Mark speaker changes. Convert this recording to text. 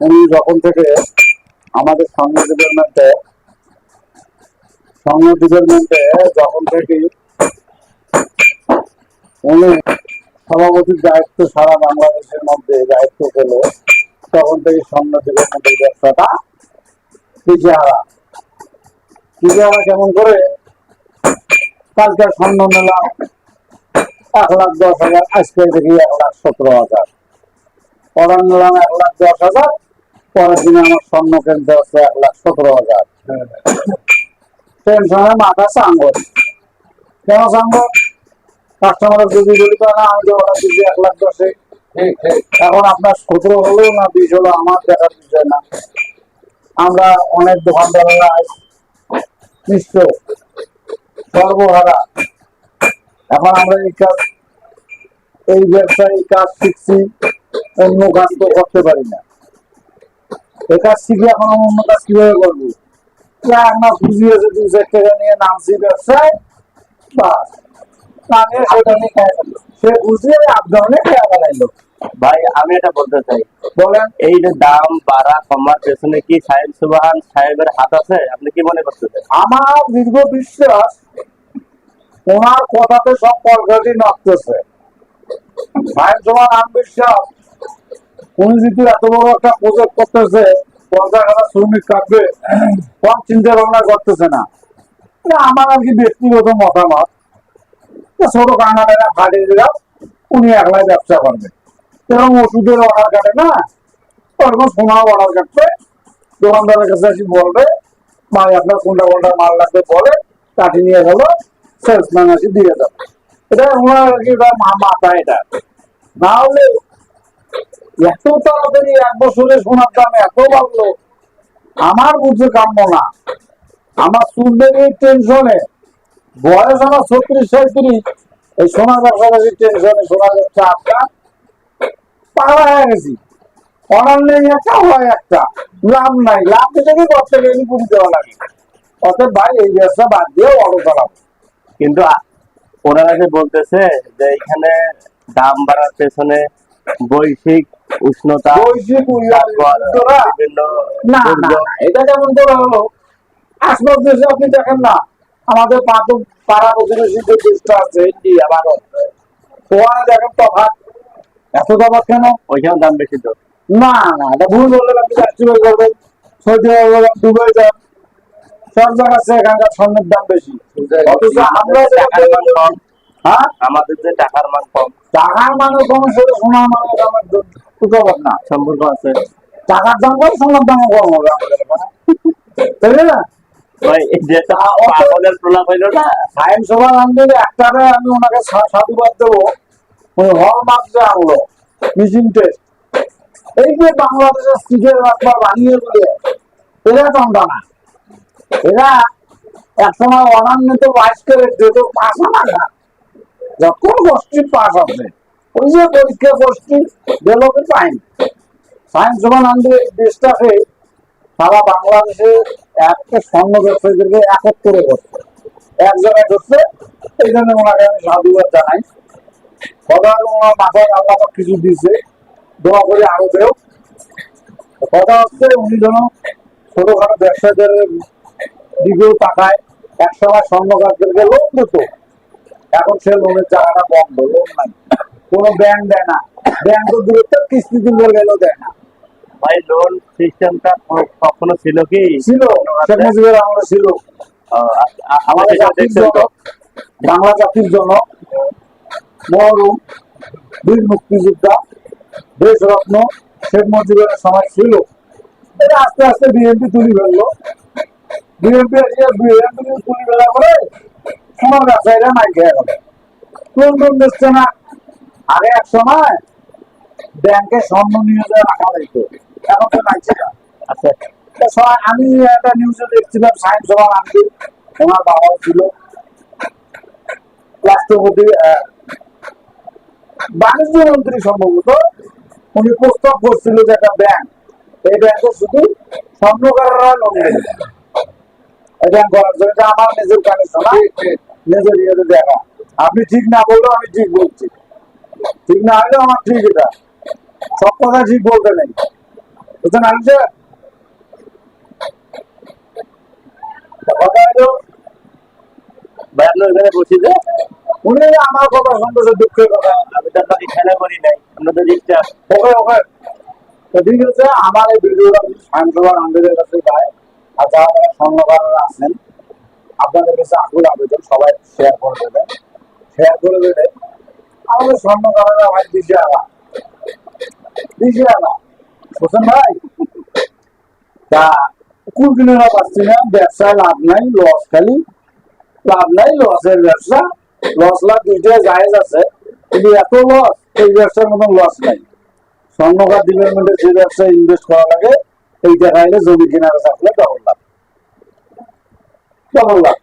Speaker 1: উনি যখন থেকে আমাদের সংঘ ডিপার্টমেন্টে সংঘ ডিপার্টমেন্টে যখন থেকে উনি সভাপতির দায়িত্ব সারা বাংলাদেশের মধ্যে দায়িত্ব পেল, তখন থেকে সংঘ ডিপার্টমেন্টের ব্যবসাটা পিছিয়ে পিছিয়ে কেমন করে? কালকে স্বর্ণ নিলাম এক লাখ দশ হাজার আজকে দেখি এক লাখ সতেরো হাজার। পরের নিলাম এক লাখ দশ হাজার, পরের দিনে আমার স্বর্ণ কিনতে হচ্ছে এক লাখ সতেরো হাজার। টেনশনে মাথা সাঙ্গর কেন সাঙ্গর কাস্টমার যদি তো না আমি তো দিচ্ছি এক লাখ দশে। এখন আপনার সতেরো হলো না বিশ হলো আমার দেখার বিষয় না। আমরা অনেক দোকানদারেরা নিশ্চয়। সর্বহারা এখন আমরা এই কাজ এই ব্যবসায় এই কাজ শিখছি অন্য কাজ তো করতে পারি না। এই কাজ শিখে এখন আমি অন্য কাজ কীভাবে করব? দু চার টাকা নিয়ে নামছি ব্যবসায় বাস। নামিয়ে সেটা নিয়ে খাই সে বুঝিয়ে খেয়া ফেলাইলো
Speaker 2: ভাই আমি এটা বলতে চাই।
Speaker 1: বলেন।
Speaker 2: এই যে দাম বাড়া কমার পেছনে কি সাহেব সুবাহান সাহেবের হাত আছে? আপনি কি মনে করতেছেন?
Speaker 1: আমার দীর্ঘ বিশ্বাস ওনার কথাতে সব পরগতি নড়তেছে ভাইয়ের সমান আম বিশ্বাস উনি যদি এত বড় একটা প্রজেক্ট করতেছে শ্রমিক কাটবে কম চিন্তা ভাবনা করতেছে না। আমার আর কি ব্যক্তিগত মতামত। ছোট ফাটিয়ে দিলাম উনি একলাই ব্যবসা করবে। এবং ওষুধের অর্ডার কাটে না। ওরকম সোনার অর্ডার কাটবে। দোকানদারের কাছে বলবে, ভাই, আপনার কোনটা কোনটা মাল লাগবে বলে কাটি নিয়ে গেল। এসে দিয়ে এটা ওনার কি মাথা এটা না হলে এত তাড়াতাড়ি এক বছরে সোনার দাম এত বাড়লো আমার বুঝতে কাম্য না। আমার চুলদের টেনশনে বয়স আমার ছত্রিশ সাঁত্রিশ এই সোনার ব্যবসাদারির টেনশনে সোনার ব্যবসা আটকা পাগলা হয়ে গেছি। অনার নেই একটা, হয় একটা। লাভ নাই। লাভ দিতে কি করতে গেলে দেওয়া লাগে। অতএব ভাই, এই ব্যবসা বাদ দিয়ে অটো
Speaker 2: কিন্তু ওনারা যে বলতেছে যে এখানে দাম বাড়ার পেছনে বৈশ্বিক উষ্ণতা
Speaker 1: এটা কেমন করে হলো আশপাশ দেশে আপনি দেখেন না আমাদের পাড়া প্রতিবেশী যে দেশটা আছে ইন্ডিয়া ভারত। ওখানে দেখেন তফাৎ। এত তফাৎ কেন?
Speaker 2: ওইখানে দাম বেশি তো।
Speaker 1: না না এটা ভুল বললেন আপনি রাষ্ট্রীয় করবেন সৌদি আরব দুবাই যান। সব জায়গাতে এখানকার স্বর্ণের দাম বেশি। অথচ আমরা যে
Speaker 2: টাকার মান কম।
Speaker 1: হ্যাঁ?
Speaker 2: আমাদের যে টাকার মান কম।
Speaker 1: টাকার মানের কম সাথে সোনার মানের দামের তুলনা না।
Speaker 2: সম্পর্ক আছে।
Speaker 1: টাকার দাম কম সোনার দামও কম হবে আমাদের তাই না?
Speaker 2: ওই যে তো পাগলের প্রলাপ হইল না?
Speaker 1: সায়েন্স সভার আন্দোলনে একটারে আমি ওনাকে সাধুবাদ দেবো। আনলো মেশিন টেস্ট। এই যে বাংলাদেশের বানিয়ে দিয়ে এরা চান্দা না। এরা একসময় অনান্বিত বাইশ করে পাস আনা না। যখন গোষ্ঠীর পাস আছে ওই যে পরীক্ষা গোষ্ঠী ডেভেলপের পাইনি সায়েন্স সভার আন্দোলন এই দেশটাকে সারা বাংলাদেশে একটা স্বর্ণ ব্যবসায়ীদেরকে একত্রে করছে এক জায়গায় করছে এই জন্য ওনাকে আমি সাধুবাদ জানাই। কথা ওনার মাথায় আল্লাহ কিছু দিয়েছে, দোয়া করে আরও দেও। কথা হচ্ছে, উনি যেন ছোটখাটো ব্যবসায়ীদের দিকেও তাকায় এক সময় স্বর্ণকারদেরকে লোন দিত এখন সে লোনের জায়গাটা বন্ধ লোন নাই। কোনো ব্যাংক দেয় না। ব্যাংক তো দূরত্ব কিস্তি দিন গেলেও দেয় না।
Speaker 2: ভাই লোন সিস্টেমটা কখনো ছিল কি?
Speaker 1: ছিল। শেখ মুজিবের আমলে ছিল। আমাদের জাতির জন্য বাংলা জাতির জন্য মরহুম বীর মুক্তিযোদ্ধা। দেশরত্ন। শেখ মুজিবের সময় ছিল। এটা আস্তে আস্তে বিএনপি তুলি ফেলল। বিএনপি করে সমাজ ব্যবসায়ীরা গেল কোন কোন দেখছে না আগে এক সময় ব্যাংকে স্বর্ণ নিয়ে রাখা হইতো এখন তো সেটা
Speaker 2: আচ্ছা
Speaker 1: আমি একটা নিউজে দেখছিলাম সায়েন্স সভার আমি ওনার বাবাও ছিল রাষ্ট্রপতি বাণিজ্য মন্ত্রী সম্ভবত উনি প্রস্তাব করছিল যে একটা ব্যাংক এই ব্যাংকে শুধু স্বর্ণকাররা লোন করার জন্য এটা আমার নিজের কানেকশন নজরিয়াতে দেখা। আপনি ঠিক না বললেও আমি ঠিক বলছি। ঠিক না হলেও আমার ঠিক এটা। সব কথা ঠিক বলতে নেই। বুঝছেন আনছে কথা হলো
Speaker 2: ভাই আপনি ওখানে বসি যে
Speaker 1: উনি আমার কথা শুনতেছে দুঃখের কথা।
Speaker 2: আমি তো আপনাকে খেলা করি নাই আমরা তো ডিস্টার্ব
Speaker 1: ওকে ওকে। ঠিক আছে আমার এই ভিডিওটা সায়ন্সবার আন্দাজের কাছে পায় আর যারা যারা স্বর্ণকাররা আছেন আপনাদের কাছে আকুল আবেদন, সবাই শেয়ার করে দেবেন। শেয়ার করে দেবে আমাদের স্বর্ণকাররা ভাই দিশে আলা দিশে আলা হোসেন ভাই, তা কুল কিনে পাচ্ছি না? ব্যবসায় লাভ নাই লস খালি। লাভ নাই লসের ব্যবসা। লস লাভ দুইটাই জায়েজ আছে। কিন্তু এত লস এই ব্যবসার মতন লস নাই। স্বর্ণকার ডিপার্টমেন্টে যে ব্যবসায় ইনভেস্ট করা লাগে এই টাকা এলে জমি কেনার থাকলে ডবল লাভ ডবল লাভ